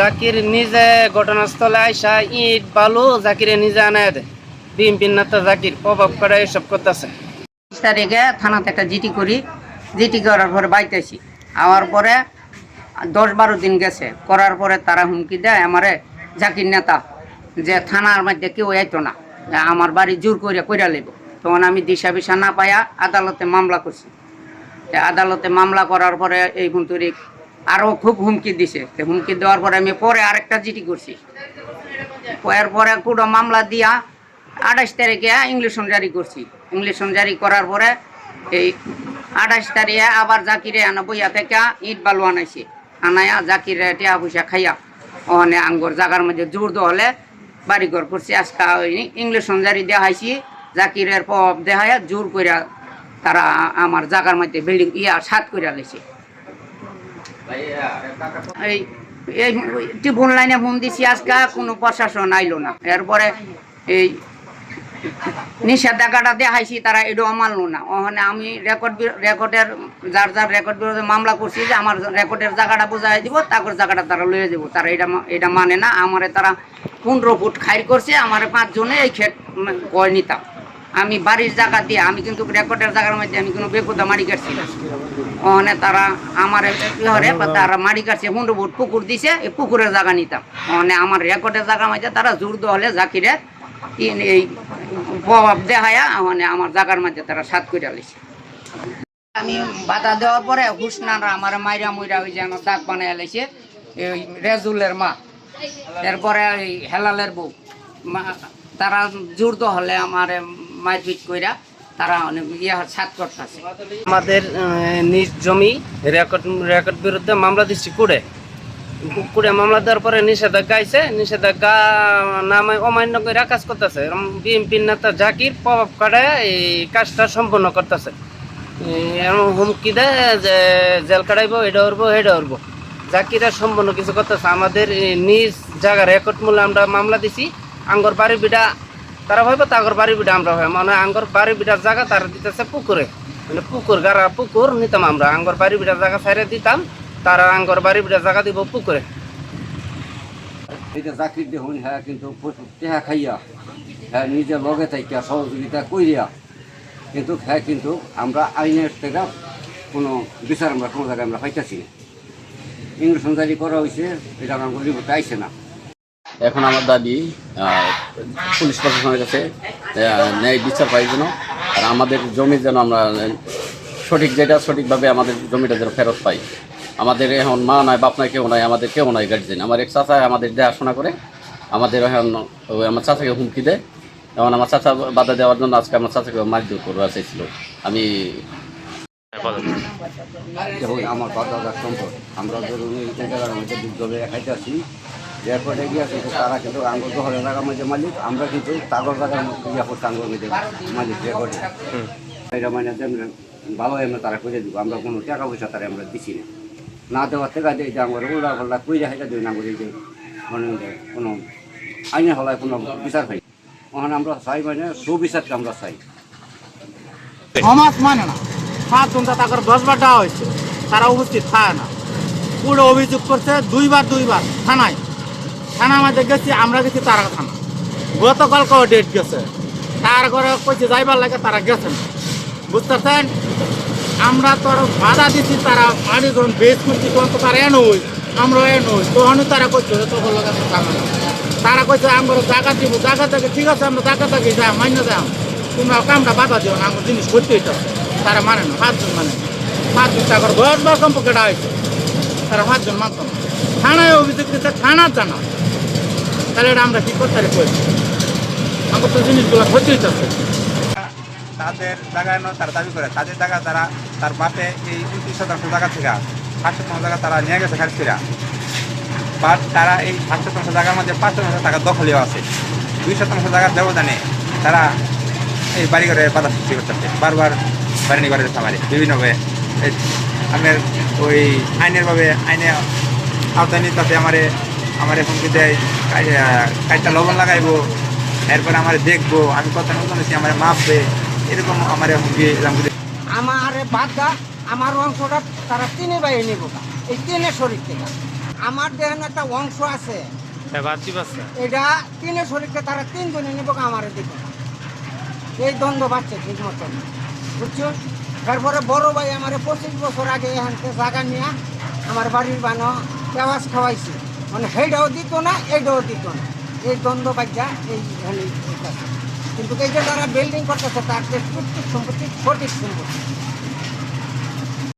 জাকির নিজে ঘটনাস্থলে আইসা ইট, বালু জাকিরে নিজে আনায় দেয়। বিএনপির নেতা জাকির প্রভাব করে এসব করতেছে। তারিখে থানাতে একটা জিটি করি। জিটি করার পরে বাইতেছি। আওয়ার পরে দশ বারো দিন গেছে। করার পরে তারা হুমকি দেয় আমারে জাকির নেতা যে থানার মধ্যে কেউ আইতো না। আমার বাড়ি জোর করে কইরা লইব। তখন আমি দিশা বিশা না পাইয়া আদালতে মামলা করছি। আদালতে মামলা করার পরে এই গুন্তরিক আরও খুব হুমকি দিছে। হুমকি দেওয়ার পরে আমি পরে আরেকটা জিটি করছি। পরের পরে পুরো মামলা দিয়া আঠাশ তারিখে ইংলিশন জারি করছি। ইংলিশন জারি করার পরে এই আঠাশ তারিখে আবার জাকিরে আনা বইয়া থেকে ইট বালু আনাইছে। আনাইয়া জাকিরে টিয়া পয়সা খাইয়া ওখানে আঙ্গুর জাগার মধ্যে জোর হলে বাড়িঘর করছি। আজকে ওই ইংলিশন জারি দেওয়া হয়েছি জাকিরের প্রভাব দেখায় জোর কইরা তারা আমার জাগার মধ্যে বিল্ডিং ইয়া সাত কইরা লেছে এই এই টিফুন লাইনে ফোন দিছি, আজকে কোনো প্রশাসন আইলো না। এরপরে এই নিষেধাজ্ঞাটা দেখাইছি, তারা এটাও মানলো না। ওখানে আমি রেকর্ড রেকর্ডের যার যার রেকর্ড বিরোধে মামলা করছি যে আমার রেকর্ডের জায়গাটা বোঝাই দিব, তারপর জায়গাটা তারা লয়ে যাব। তারা এটা এটা মানে না, আমারে তারা পনেরো ফুট খাইর করছে, আমার পাঁচজনে এই ক্ষেত গয় নিতাম। আমি বাড়ির জায়গা দিয়ে, আমি কিন্তু রেকর্ডের জায়গার মধ্যে আমি কোনো বেকুদা মারি কাটছি না। ওখানে তারা আমার হরে তারা মারি কাটছে পনেরো ফুট পুকুর দিছে এই পুকুরের জায়গা নিতাম। ওখানে আমার রেকর্ডের জায়গার মধ্যে তারা জোর হলে জাকিরে এই প্রভাব দেখায়া মানে আমার জায়গার মাঝে তারা সাত করে আলিছে আমি বাধা দেওয়ার পরে হুসনারা আমার মাইরা মুইরা ওই যেন দাগ বানাই আলাইছে এই রেজুলের মা। এরপরে হেলালের বউ। তারা জোর হলে আমার মারপিট কইরা তারা অনেক ইয়ে সাত করতেছে। আমাদের নিজ জমি রেকর্ড রেকর্ড বিরুদ্ধে মামলা দিচ্ছি কুড়ে। কুড়ে মামলা দেওয়ার পরে নিষেধাজ্ঞা আইছে, নিষেধাজ্ঞা নামে অমান্য করে কাজ করতেছে। বিএনপির নেতা জাকির প্রভাব কাটায় এই কাজটা সম্পন্ন করতেছে। এমন হুমকি দেয় যে জেল কাটাইবো এটা উঠবো এটা উঠবো জাকিরা সম্পূর্ণ কিছু করতেছে। আমাদের নিজ জায়গা রেকর্ড মূল্যে আমরা মামলা দিছি। আঙ্গর বাড়ি বিটা তারা ভাইবো তাগর বাড়ি বিটা আমরা হয় মানে আঙ্গর বাড়ি বিটার জায়গা তারা দিতেছে পুকুরে। মানে পুকুর গাড়া পুকুর নিতাম আমরা। আঙ্গর বাড়ি বিটার জায়গা ছাইরে দিতাম তারা আঙ্গর বাড়ি বিটার জায়গা দিব পুকুরে। এটা চাকরির দেখুন হ্যাঁ কিন্তু টেহা খাইয়া হ্যাঁ নিজে লগে থাইকা সহযোগিতা করিয়া কিন্তু হ্যাঁ কিন্তু আমরা আইনের থেকে কোনো বিচার আমরা কোনো জায়গায় আমরা পাইতেছি না। ইংরেজ জারি করা হয়েছে এটা আমার রিপোর্টে আইসে না। এখন আমার দাবি পুলিশ প্রশাসনের কাছে ন্যায় বিচার পাই যেন, আর আমাদের জমি যেন আমরা সঠিক যেটা সঠিকভাবে আমাদের জমিটা যেন ফেরত পাই। আমাদের এখন মা নাই, বাপ নাই, কেউ নাই, আমাদের কেউ নাই গার্জেন আমার এক চাচা আমাদের দেখাশোনা করে, আমাদের এখন আমার চাচাকে হুমকি দেয়। এখন আমার চাচা বাধা দেওয়ার জন্য আজকে আমার চাচাকে মারধর করবার চাইছিল। আমি আমার বাচ্চাদের সম্পদ। আমরা ধরুন এই মধ্যে দুধ এরপরে গিয়েছে তারা কিন্তু আঙ্গুর দহলের জায়গার মধ্যে মালিক আমরা কিন্তু তাগর মধ্যে ইয়া করছি আঙ্গুর মধ্যে মালিক রেকর্ডে। এটা মানে ভালো এমনি তারা করে দিব আমরা কোনো টাকা পয়সা তারা আমরা দিছি না। না দেওয়ার থেকে যে আমরা উল্লা পাল্লা কইরা হেঁটে দিই না যে মানে কোনো আইনের হলায় কোনো বিচার পাই ওখানে আমরা চাই মানে সুবিচারকে আমরা চাই। সমাজ মানে না। সাত ঘণ্টা তাকে দশবার দেওয়া হয়েছে তারা উপস্থিত থাকে না। পুরো অভিযোগ করছে দুইবার দুইবার থানায়। থানার মধ্যে গেছি, আমরা গেছি তারা থানা। গতকালকেও ডেট গেছে? তার ঘরে কইছে, যাইবার লাগে তারা গেছেন। বুঝতেছেন? আমরা তো বাধা দিচ্ছি তারা মারি যখন বেশ করছি, তখন তো তারা এন হই আমরা এন হই তখনই তারা কইছে তখন লাগে থানা তারা কইছে, আমরা জায়গা দিব, জায়গা থেকে ঠিক আছে, আমরা জায়গা থেকে যাই মান্য যাই তোমরা কামটা বাধা দিও না, আমার জিনিস করতে হইতে। তারা মানে না, পাঁচজন মানে। পাঁচজন টাকার দশবার সম্পর্কে হয়েছে তারা পাঁচজন মানত থানায় অভিযোগ দিতে থানার জানা। তাহলে এটা আমরা কি করতে কই আমার তো জিনিসগুলো ক্ষতি হইতেছে। তাদের জায়গায় নয়, তারা দাবি করে। তাদের জায়গা তারা তার বাপে এই উনত্রিশ শতাংশ জায়গা থেকে ষাট শতাংশ জায়গা তারা নিয়ে গেছে খারিজরা বাট তারা এই ষাট শতাংশ জায়গার মধ্যে পাঁচ শতাংশ টাকা দখলেও আছে। দুই শতাংশ জায়গার ব্যবধানে তারা এই বাড়িঘরে বাধা সৃষ্টি করতেছে। বারবার বাড়ি ঘরে সামারি বিভিন্নভাবে আমার ওই আইনের ভাবে আইনে আওতায় নিতে আমারে আমার হুমকি দেয় কাজটা লবণ লাগাইবো এরপরে আমার দেখব আমি কত নতুন আছি আমার মাপবে এরকম আমার এরকম করে আমার বাদ দা আমার অংশটা তারা তিনে বাইরে নিব এই তিনে শরীর থেকে। আমার দেহেন একটা অংশ আছে। এটা তিনের শরীরকে তারা তিনজনে নেব আমার দিকে এই দ্বন্দ্ব বাড়ছে ঠিক মতন বুঝছ? তারপরে বড় ভাই আমার পঁচিশ বছর আগে এখান থেকে জায়গা নিয়ে আমার বাড়ির বানো পেঁয়াজ খাওয়াইছে। মানে সেইটাও দিত না, এইটাও দিত না। এই দ্বন্দ্ব বাজ্যা এই কিন্তু এই যে তারা বিল্ডিং করতেছে, তার যে সম্পত্তি সঠিক সম্পত্তি।